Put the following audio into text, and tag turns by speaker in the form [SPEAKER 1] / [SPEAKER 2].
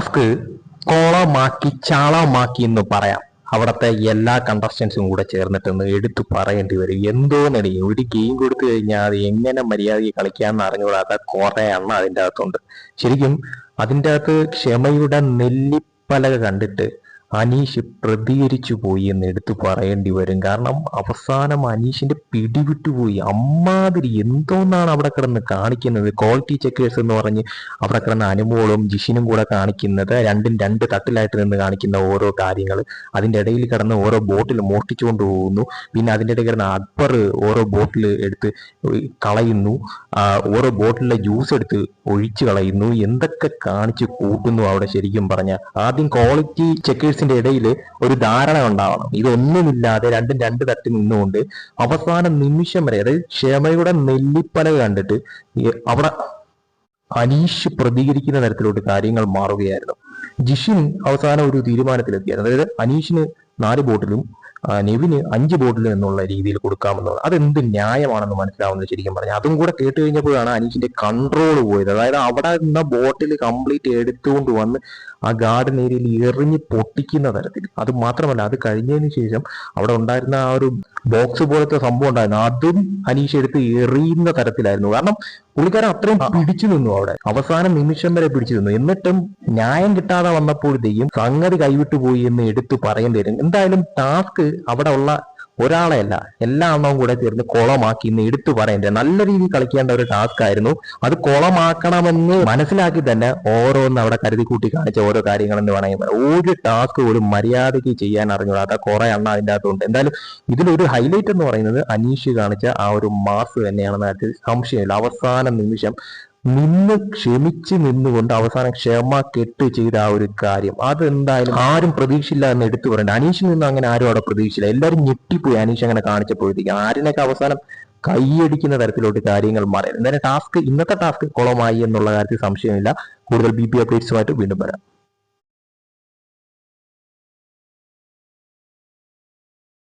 [SPEAKER 1] Task കോളമാക്കി ചാളമാക്കി എന്ന് പറയാം. അവിടുത്തെ എല്ലാ കണ്ടസ്റ്റൻസും കൂടെ ചേർന്നിട്ടൊന്ന് എടുത്തു പറയേണ്ടി വരും. എന്തോന്നടി? ഒരു ഗെയിം കൊടുത്തു കഴിഞ്ഞാൽ അത് എങ്ങനെ മര്യാദയ്ക്ക് കളിക്കാമെന്ന് അറിഞ്ഞുകൂടാത്ത കുറെ എണ്ണ അതിന്റെ അകത്തുണ്ട്. ശരിക്കും അതിന്റെ അകത്ത് ക്ഷമയുടെ നെല്ലിപ്പലക കണ്ടിട്ട് അനീഷ് പ്രതികരിച്ചു പോയി എന്ന് എടുത്തു പറയേണ്ടി വരും. കാരണം അവസാനം അനീഷിന്റെ പിടിവിട്ടുപോയി അമ്മാതിരി എന്തോന്നാണ് അവിടെ കിടന്ന് കാണിക്കുന്നത്? ക്വാളിറ്റി ചെക്കേഴ്സ് എന്ന് പറഞ്ഞ് അവിടെ കിടന്ന് അനുമോളും ജിഷിനും കൂടെ കാണിക്കുന്നത്. രണ്ടും രണ്ട് തട്ടിലായിട്ട് നിന്ന് കാണിക്കുന്ന ഓരോ കാര്യങ്ങൾ അതിന്റെ ഇടയിൽ കിടന്ന് ഓരോ ബോട്ടിൽ മോഷ്ടിച്ചുകൊണ്ട് പോകുന്നു. പിന്നെ അതിന്റെ ഇടയിൽ കിടന്ന് അക്ബർ ഓരോ ബോട്ടിൽ എടുത്ത് കളയുന്നു. ഓരോ ബോട്ടിലെ ജ്യൂസ് എടുത്ത് ഒഴിച്ചു കളയുന്നു. എന്തൊക്കെ കാണിച്ച് കൂട്ടുന്നു അവിടെ ശരിക്കും പറഞ്ഞാൽ ആദ്യം ക്വാളിറ്റി ചെക്കേഴ്സിന്റെ ഇടയിൽ ഒരു ധാരണ ഉണ്ടാവണം. ഇതൊന്നുമില്ലാതെ രണ്ടും രണ്ട് തട്ടി നിന്നുകൊണ്ട് അവസാന നിമിഷം വരെ അതായത് ക്ഷമയുടെ നെല്ലിപ്പലക കണ്ടിട്ട് അവിടെ അനീഷ് പ്രതികരിക്കുന്ന തരത്തിലോട്ട് കാര്യങ്ങൾ മാറുകയായിരുന്നു. ജിഷിൻ അവസാനം ഒരു തീരുമാനത്തിലെത്തിയായിരുന്നു. അതായത് അനീഷിന് നാല് ബോട്ടിലും നെവിന് അഞ്ച് ബോട്ടിൽ എന്നുള്ള രീതിയിൽ കൊടുക്കാമെന്നുള്ളത് അതെന്ത് ന്യായമാണെന്ന് മനസ്സിലാവുന്നത് ശരിക്കും പറഞ്ഞാൽ. അതും കൂടെ കേട്ട് കഴിഞ്ഞപ്പോഴാണ് അനീഷിന്റെ കൺട്രോൾ പോയത്. അതായത് അവിടെ നിന്ന ബോട്ടിൽ കംപ്ലീറ്റ് എടുത്തുകൊണ്ട് വന്ന് ആ ഗാർഡൻ ഏരിയയിൽ എറിഞ്ഞ് പൊട്ടിക്കുന്ന തരത്തിൽ. അത് മാത്രമല്ല അത് കഴിഞ്ഞതിന് ശേഷം അവിടെ ഉണ്ടായിരുന്ന ആ ഒരു ബോക്സ് പോലത്തെ സംഭവം ഉണ്ടായിരുന്നു. അതും അനീഷ് എടുത്ത് എറിയുന്ന തരത്തിലായിരുന്നു. കാരണം പുള്ളിക്കാരൻ അത്രയും പിടിച്ചു നിന്നു അവിടെ. അവസാന നിമിഷം വരെ പിടിച്ചു നിന്നു. എന്നിട്ടും ന്യായം കിട്ടാതെ വന്നപ്പോഴത്തേക്കും സംഗതി കൈവിട്ടു പോയി എന്ന് എടുത്തു പറയേണ്ടി വരും. എന്തായാലും ടാസ്ക് അവിടെ ഉള്ള ഒരാളെയല്ല എല്ലാ എണ്ണവും കൂടെ ചേർന്ന് കുളമാക്കി എന്ന് എടുത്തു പറയേണ്ടത് നല്ല രീതിയിൽ കളിക്കേണ്ട ഒരു ടാസ്ക് ആയിരുന്നു. അത് കുളമാക്കണമെന്ന് മനസ്സിലാക്കി തന്നെ ഓരോന്ന് അവിടെ കരുതി കൂട്ടി കാണിച്ച ഓരോ കാര്യങ്ങൾ എന്ന് പറയുമ്പോൾ ഒരു ടാസ്ക് പോലും മര്യാദയ്ക്ക് ചെയ്യാൻ അറിഞ്ഞുകൂടാത്ത കുറെ എണ്ണ അതിന്റെ അകത്തുണ്ട്. എന്തായാലും ഇതിലൊരു ഹൈലൈറ്റ് എന്ന് പറയുന്നത് അനീഷ് കാണിച്ച ആ ഒരു മാസ് തന്നെയാണെന്ന് കാര്യത്തിൽ സംശയമില്ല. അവസാന നിമിഷം നിന്ന് ക്ഷമിച്ച് നിന്നുകൊണ്ട് അവസാനം ക്ഷമ കെട്ട് ചെയ്ത ആ ഒരു കാര്യം. അതെന്തായാലും ആരും പ്രതീക്ഷയില്ല എന്ന് എടുത്തു പറയണ്ട. അനീഷിൽ നിന്ന് അങ്ങനെ ആരും അവിടെ പ്രതീക്ഷയില്ല എല്ലാവരും ഞെട്ടിപ്പോയി അനീഷ് അങ്ങനെ കാണിച്ചപ്പോഴത്തേക്ക്. ആരിനൊക്കെ അവസാനം കൈയടിക്കുന്ന തരത്തിലോട്ട് കാര്യങ്ങൾ മാറി. എന്തായാലും ടാസ്ക് ഇന്നത്തെ ടാസ്ക് കുളമായി എന്നുള്ള കാര്യത്തിൽ സംശയമില്ല. കൂടുതൽ ബി പി അപ്ഡേറ്റ്സുമായിട്ട് വീണ്ടും വരാം.